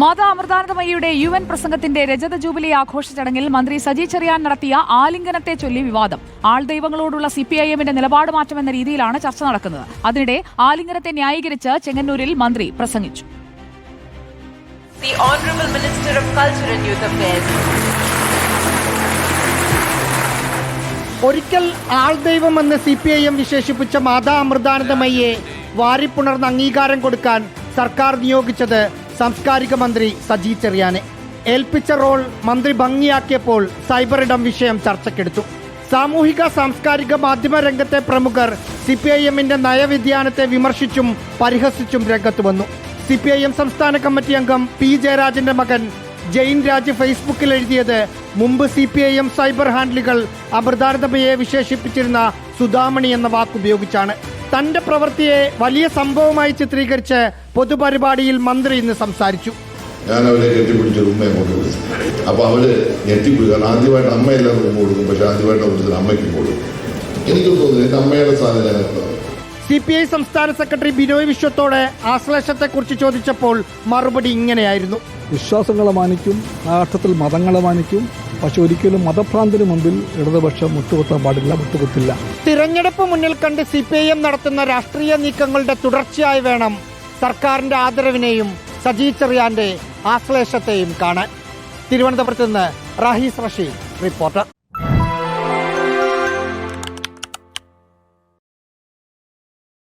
മാതാ അമൃതാനന്ദമയിയുടെ U N പ്രസംഗത്തിന്റെ രജത jubilee ആഘോഷ ചടങ്ങിൽ മന്ത്രി സജി ചെറിയാൻ നടത്തിയ ആലിംഗനത്തെ ചൊല്ലി വിവാദം. ആൾദൈവങ്ങളോടുള്ള സി പി ഐ എമ്മിന്റെ നിലപാട് മാറ്റമെന്ന രീതിയിലാണ് ചർച്ച നടക്കുന്നത്. അതിനിടെ ആലിംഗനത്തെ ന്യായീകരിച്ച് ചെങ്ങന്നൂരിൽ മന്ത്രി പ്രസംഗിച്ചു. The Honorable Minister of Culture and Youth Affairs. ഒരിക്കൽ ആൾദൈവമെന്ന് സി പി ഐ എം വിശേഷിപ്പിച്ച മാതാ അമൃതാനന്ദമയ്യെ വാരിപ്പുണർന്ന് അംഗീകാരം കൊടുക്കാൻ സർക്കാർ നിയോഗിച്ചത് സാംസ്കാരിക മന്ത്രി സജി ചെറിയാനെ. ഏൽപ്പിച്ച റോൾ മന്ത്രി ഭംഗിയാക്കിയപ്പോൾ സൈബർ ഇടം വിഷയം ചർച്ചയ്ക്കെടുത്തു. സാമൂഹിക സാംസ്കാരിക മാധ്യമ രംഗത്തെ പ്രമുഖർ സി പി ഐ എമ്മിന്റെ നയവ്യതിയാനത്തെ വിമർശിച്ചും പരിഹസിച്ചും രംഗത്ത് വന്നു. സി പി ഐ എം സംസ്ഥാന കമ്മിറ്റി അംഗം പി ജയരാജന്റെ മകൻ ജെയിൻ രാജ് ഫേസ്ബുക്കിൽ എഴുതിയത് മുമ്പ് C P I M cyber ഹാൻഡിലുകൾ അമൃതാനന്ദമയെ വിശേഷിപ്പിച്ചിരുന്ന സുധാമണി എന്ന വാക്കുപയോഗിച്ചാണ്. തന്റെ പ്രവൃത്തിയെ വലിയ സംഭവമായി ചിത്രീകരിച്ച് പൊതുപരിപാടിയിൽ മന്ത്രി ഇന്ന് സംസാരിച്ചു. ഞാൻ അവരെ കെട്ടിപ്പിടിച്ച് ഉമ്മയെ കൊണ്ട് വിളിച്ചു. അപ്പൊ അവർ ഞെട്ടിപ്പോയി കാരണം ആദ്യമായിട്ട് അമ്മയെല്ലാം കൊടുക്കും പക്ഷെ ആദ്യമായിട്ട് കൊടുത്തത് അമ്മയ്ക്ക് കൊടുക്കും. എനിക്ക് തോന്നുന്നു എന്റെ അമ്മയുടെ സാധനം. സി പി ഐ സംസ്ഥാന സെക്രട്ടറി ബിനോയ് വിശ്വത്തോട് ആശ്ലേഷത്തെക്കുറിച്ച് ചോദിച്ചപ്പോൾ മറുപടി ഇങ്ങനെയായിരുന്നു. വിശ്വാസങ്ങളെ മാനിക്കും ആ അർത്ഥത്തിൽ മതങ്ങളെ മാനിക്കും. പക്ഷെ ഒരിക്കലും മതഭ്രാന്തിന് മുമ്പിൽ ഇടതുപക്ഷം മുട്ടുകുത്താൻ പാടില്ല മുട്ടുകുത്തില്ല. തിരഞ്ഞെടുപ്പ് മുന്നിൽ കണ്ട് സി പി ഐ എം നടത്തുന്ന രാഷ്ട്രീയ നീക്കങ്ങളുടെ തുടർച്ചയായി വേണം സർക്കാരിന്റെ ആദരവിനെയും സജി ചെറിയാന്റെ ആശ്ലേഷത്തെയും കാണാൻ. തിരുവനന്തപുരത്ത് നിന്ന് റാഹിസ് റഷീദ് റിപ്പോർട്ടർ